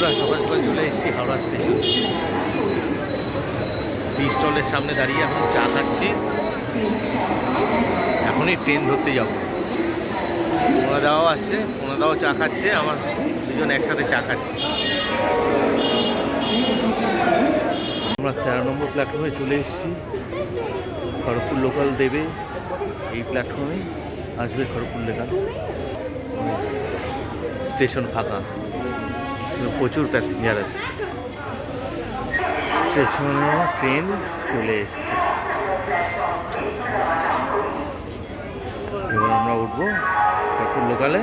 বন্ধুরা, সকাল সকাল চলে এসেছি হাওড়া স্টেশন। টি স্টলের সামনে দাঁড়িয়ে এখন চা খাচ্ছি। এখনই ট্রেন ধরতে যাব। ওনাদাও আসছে ওনাদাও চা খাচ্ছে, আমার দুজন একসাথে চা খাচ্ছি। আমরা তেরো নম্বর প্ল্যাটফর্মে চলে এসেছি। খড়গপুর লোকাল দেবে এই প্ল্যাটফর্মে আসবে খড়গপুর লোকাল স্টেশন ফাঁকা। প্রচুর প্যাসেঞ্জার আছে। স্টেশনে ট্রেন চলে এসছে। এবার আমরা উঠবো খড়গপুর লোকালে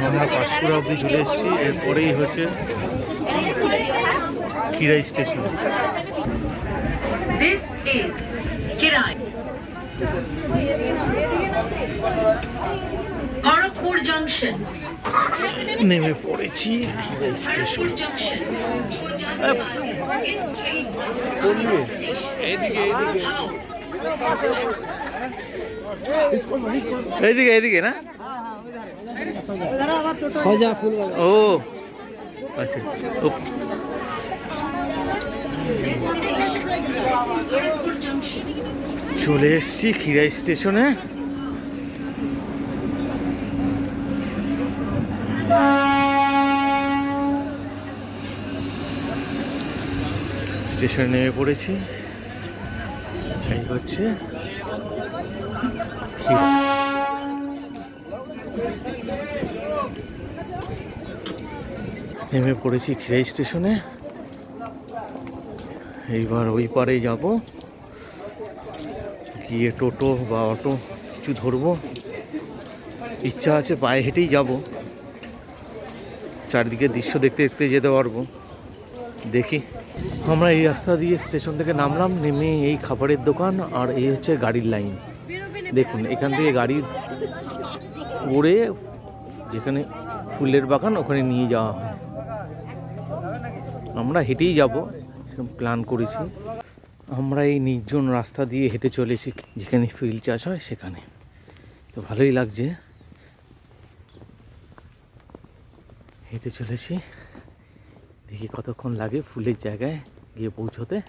আমরা পাঁচকুড়া অব্দি চলে এসেছি এরপরেই হচ্ছে কিরাই স্টেশন। নেমে পড়েছি। এদিকে এদিকে না? সজা ফুল ও আচ্ছা. চলে এসেছি খিরাই স্টেশনে। স্টেশনে নেমে পড়েছি। এই হচ্ছে। নেমে পড়েছি খিরাই স্টেশনে। এইবার ওই পারে যাব। গিয়ে টোটো বা অটো কিছু ধরবো। ইচ্ছা আছে পায়ে হেঁটেই যাব। চারদিকে দৃশ্য দেখতে দেখতে যেতে পারব। দেখি। আমরা এই রাস্তা দিয়ে স্টেশন থেকে নামলাম, নেমে এই খাবারের দোকান আর এই হচ্ছে গাড়ির লাইন। দেখুন, এখান থেকে গাড়ি করে যেখানে ফুলের বাগান ওখানে নিয়ে যাওয়া হয়। আমরা হেঁটেই যাব প্ল্যান করেছি। আমরা এই নির্জন রাস্তা দিয়ে হেঁটে চলেছি, যেখানে ফিল চাষ হয় সেখানে। তো ভালোই লাগছে। হেঁটে চলেছি। দেখি কতক্ষণ লাগে ফুলের জায়গায় গিয়ে পৌঁছতে।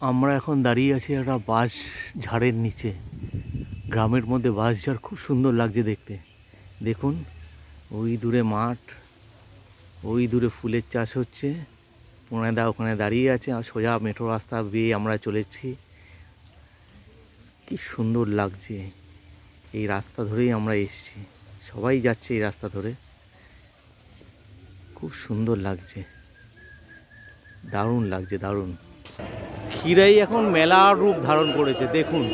আমরা এখন দাঁড়িয়ে আছি একটা বাঁশ ঝাড়ের নিচে। গ্রামের মধ্যে বাঁশ ঝাড় খুব সুন্দর লাগছে দেখতে। দেখুন, ওই দূরে মাঠ। ওই দূরে ফুলের চাষ হচ্ছে। দা ওখানে দাঁড়িয়ে আছে। আর সোজা মেট্রো রাস্তা বেয়ে আমরা চলেছি। কি সুন্দর লাগছে। এই রাস্তা ধরেই আমরা এসেছি। সবাই যাচ্ছে এই রাস্তা ধরে। খুব সুন্দর লাগছে। দারুণ লাগছে, দারুণ। ক্ষীরাই এখন মেলার রূপ ধারণ করেছে, দেখুন।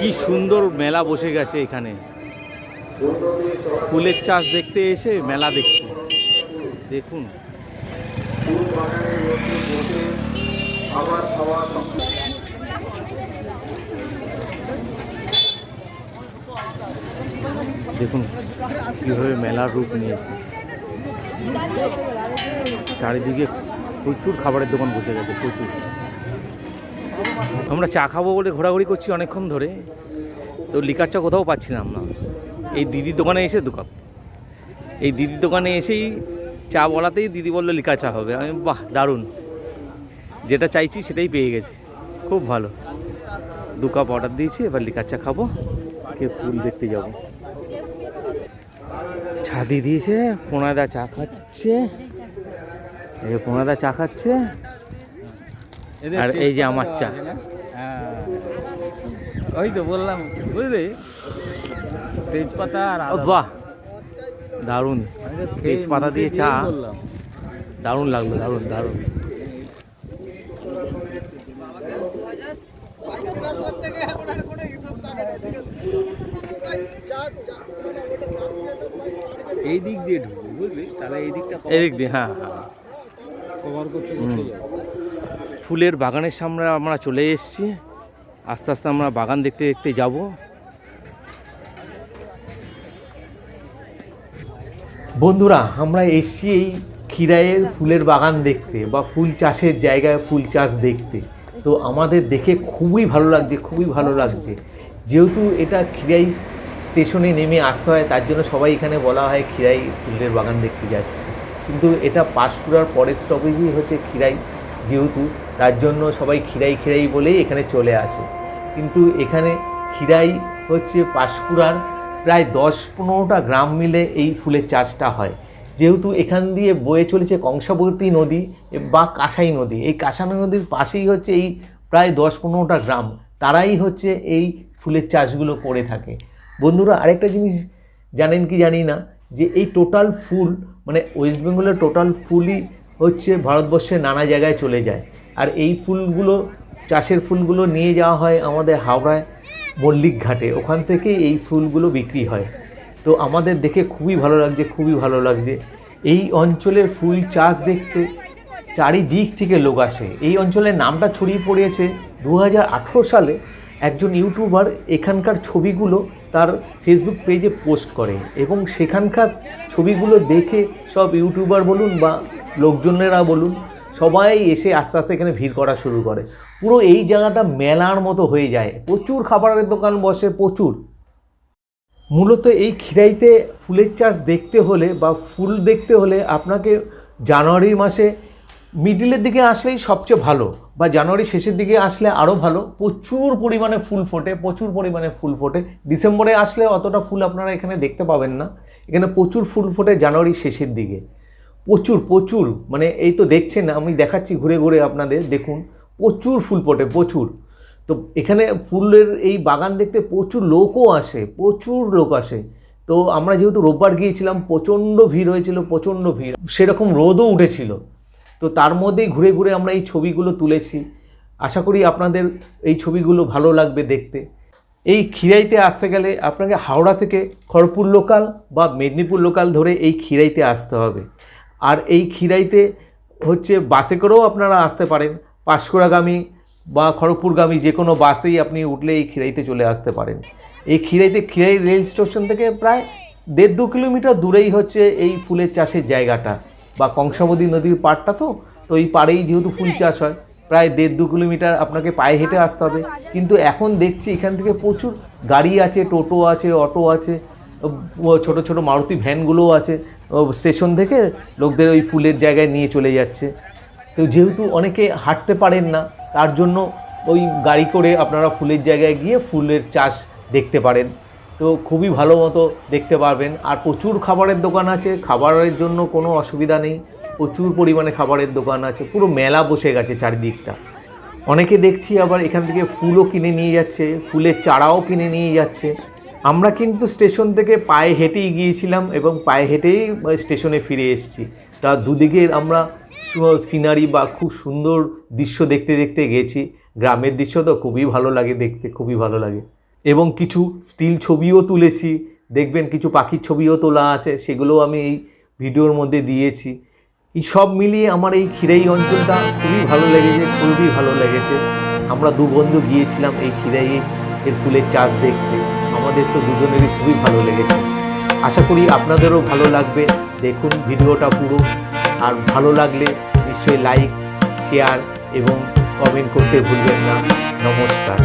কি সুন্দর মেলা বসে গেছে এখানে। ফুলের চাষ দেখতে এসে, মেলা দেখছি দেখুন। দেখুন, কীভাবে মেলার রূপ নিয়েছে। চারিদিকে প্রচুর খাবারের দোকান বসে গেছে, প্রচুর। আমরা চা খাব বলে ঘোরাঘুরি করছি অনেকক্ষণ ধরে। তো লিকার চা কোথাও পাচ্ছিলাম না। এই দিদির দোকানে এসে দোকান এই দিদির দোকানে এসেই চা বলাতেই দিদি বলল লিকা চা হবে। আমি বাহ দারুণ। যেটা চাইছি সেটাই পেয়ে গেছি। খুব ভালো। দু কাপ অর্ডার দিয়েছি এবার লিকার চা খাব। কে ফুল দেখতে যাব? ছাদি দিয়েছে পোনাদা চা খাচ্ছে। এই পোনাদা চা খাচ্ছে। আর এই যে আমার চা। হ্যাঁ। ওই তো বললাম বুঝলি? তেজপাতা আর বাহ দারুণ। তেজপাতা দিয়ে চা। দারুণ লাগল দারুণ দারুণ। এই দিক দিয়ে ঢুকবো বুঝলি? তাহলে এই দিকটা এদিক দিয়ে হ্যাঁ হ্যাঁ। কভার করতে। ফুলের বাগানের সামনে আমরা চলে এসেছি। আস্তে আস্তে আমরা বাগান দেখতে দেখতে যাব। বন্ধুরা, আমরা এসছি এই খিরাইয়ের ফুলের বাগান দেখতে বা ফুল চাষের জায়গায় ফুল চাষ দেখতে। তো আমাদের দেখে খুবই ভালো লাগছে, খুবই ভালো লাগছে। যেহেতু এটা খিরাই স্টেশনে নেমে আসতে হয়, তার জন্য সবাই এখানে বলা হয় খিরাই ফুলের বাগান দেখতে যাচ্ছে। কিন্তু এটা পাঁশকুড়ার পরের স্টপেজই হচ্ছে খিরাই যেহেতু, তার জন্য সবাই খিরাই খিরাই বলেই এখানে চলে আসে। কিন্তু এখানে খিরাই হচ্ছে পাঁশকুড়ার প্রায় দশ পনেরোটা গ্রাম মিলে এই ফুলের চাষটা হয়। যেহেতু এখান দিয়ে বয়ে চলেছে কংসাবতী নদী বা কাঁসাই নদী। এই কাঁসাই নদীর পাশেই হচ্ছে এই প্রায় দশ পনেরোটা গ্রাম। তারাই হচ্ছে এই ফুলের চাষগুলো করে থাকে। বন্ধুরা, আরেকটা জিনিস জানেন কি জানি না? যে এই টোটাল ফুল মানে ওয়েস্ট বেঙ্গলের টোটাল ফুলই হচ্ছে ভারতবর্ষের নানা জায়গায় চলে যায়। আর এই ফুলগুলো, চাষের ফুলগুলো নিয়ে যাওয়া হয় আমাদের হাওড়ায়। মল্লিক ঘাটে, ওখান থেকে এই ফুলগুলো বিক্রি হয়। তো আমাদের দেখে খুবই ভালো লাগছে, খুবই ভালো লাগছে। এই অঞ্চলের ফুল চাষ দেখতে চারিদিক থেকে লোক আসে। এই অঞ্চলের নামটা ছড়িয়ে পড়েছে দু সালে একজন ইউটিউবার এখানকার ছবিগুলো তার ফেসবুক পেজে পোস্ট করে এবং সেখানকার ছবিগুলো দেখে সব ইউটিউবার বলুন বা লোকজনেরা বলুন, সবাই এসে আস্তে আস্তে এখানে ভিড় করা শুরু করে। পুরো এই জায়গাটা মেলার মতো হয়ে যায়। প্রচুর খাবারের দোকান বসে, প্রচুর। মূলত এই খিরাইতে ফুলের চাষ দেখতে হলে বা ফুল দেখতে হলে আপনাকে জানুয়ারি মাসে মিডিলের দিকে আসলেই সবচেয়ে ভালো বা জানুয়ারি শেষের দিকে আসলে আরও ভালো। প্রচুর পরিমাণে ফুল ফোটে, প্রচুর পরিমাণে ফুল ফোটে। ডিসেম্বরে আসলে অতটা ফুল আপনারা এখানে দেখতে পাবেন না। এখানে প্রচুর ফুল ফোটে জানুয়ারি শেষের দিকে। প্রচুর প্রচুর। মানে এই তো দেখছেন, আমি দেখাচ্ছি ঘুরে ঘুরে আপনাদের, দেখুন। প্রচুর ফুল ফোটে, প্রচুর। তো এখানে ফুলের এই বাগান দেখতে প্রচুর লোকও আসে, প্রচুর লোক আসে। তো আমরা যেহেতু রোববার গিয়েছিলাম, প্রচণ্ড ভিড় হয়েছিল, প্রচণ্ড ভিড়। সেরকম রোদও উঠেছিল। তো তার মধ্যেই ঘুরে ঘুরে আমরা এই ছবিগুলো তুলেছি। আশা করি আপনাদের এই ছবিগুলো ভালো লাগবে দেখতে। এই খিরাইতে আসতে গেলে আপনাকে হাওড়া থেকে খড়পুর লোকাল বা মেদিনীপুর লোকাল ধরে এই খিরাইতে আসতে হবে। আর এই খিরাইতে হচ্ছে বাসে করেও আপনারা আসতে পারেন। পাঁশকুড়াগামী বা খড়গপুরগামী যে কোনো বাসেই আপনি উঠলে এই খিরাইতে চলে আসতে পারেন। এই খিরাইতে খিরাই রেল স্টেশন থেকে প্রায় দেড় দু কিলোমিটার দূরেই হচ্ছে এই ফুলের চাষের জায়গাটা বা কংসাবতী নদীর পাড়টা তো তো এই পাড়েই যেহেতু ফুল চাষ হয়, প্রায় দেড় দু কিলোমিটার আপনাকে পায়ে হেঁটে আসতে হবে। কিন্তু এখন দেখছি এখান থেকে প্রচুর গাড়ি আছে, টোটো আছে, অটো আছে ছোট ছোট মারুতি ভ্যানগুলোও আছে। স্টেশন থেকে লোকদের ওই ফুলের জায়গায় নিয়ে চলে যাচ্ছে। তো যেহেতু অনেকে হাঁটতে পারেন না, তার জন্য ওই গাড়ি করে আপনারা ফুলের জায়গায় গিয়ে ফুলের চাষ দেখতে পারেন। তো খুবই ভালো মতো দেখতে পারবেন। আর প্রচুর খাবারের দোকান আছে, খাবারের জন্য কোনো অসুবিধা নেই। প্রচুর পরিমাণে খাবারের দোকান আছে, পুরো মেলা বসে গেছে চারিদিকটা। অনেকে দেখছি আবার এখান থেকে ফুলও কিনে নিয়ে যাচ্ছে, ফুলের চারাও কিনে নিয়ে যাচ্ছে। আমরা কিন্তু স্টেশন থেকে পায়ে হেঁটেই গিয়েছিলাম এবং পায়ে হেঁটেই স্টেশনে ফিরে এসেছি। তা দুদিকে আমরা সিনারি বা খুব সুন্দর দৃশ্য দেখতে দেখতে গেছি। গ্রামের দৃশ্য তো খুবই ভালো লাগে দেখতে, খুবই ভালো লাগে। এবং কিছু স্টিল ছবিও তুলেছি। দেখবেন কিছু পাখির ছবিও তোলা আছে, সেগুলোও আমি এই ভিডিওর মধ্যে দিয়েছি। এই সব মিলিয়ে আমার এই খিরাই অঞ্চলটা খুবই ভালো লেগেছে, খুবই ভালো লেগেছে। আমরা দু বন্ধু গিয়েছিলাম এই খিরাই এর ফুলের চাষ দেখতে। আমাদের তো দুজনেরই খুবই ভালো লেগেছে। আশা করি আপনাদেরও ভালো লাগবে। দেখুন ভিডিওটা পুরো। আর ভালো লাগলে নিশ্চয়ই লাইক শেয়ার এবং কমেন্ট করতে ভুলবেন না। নমস্কার।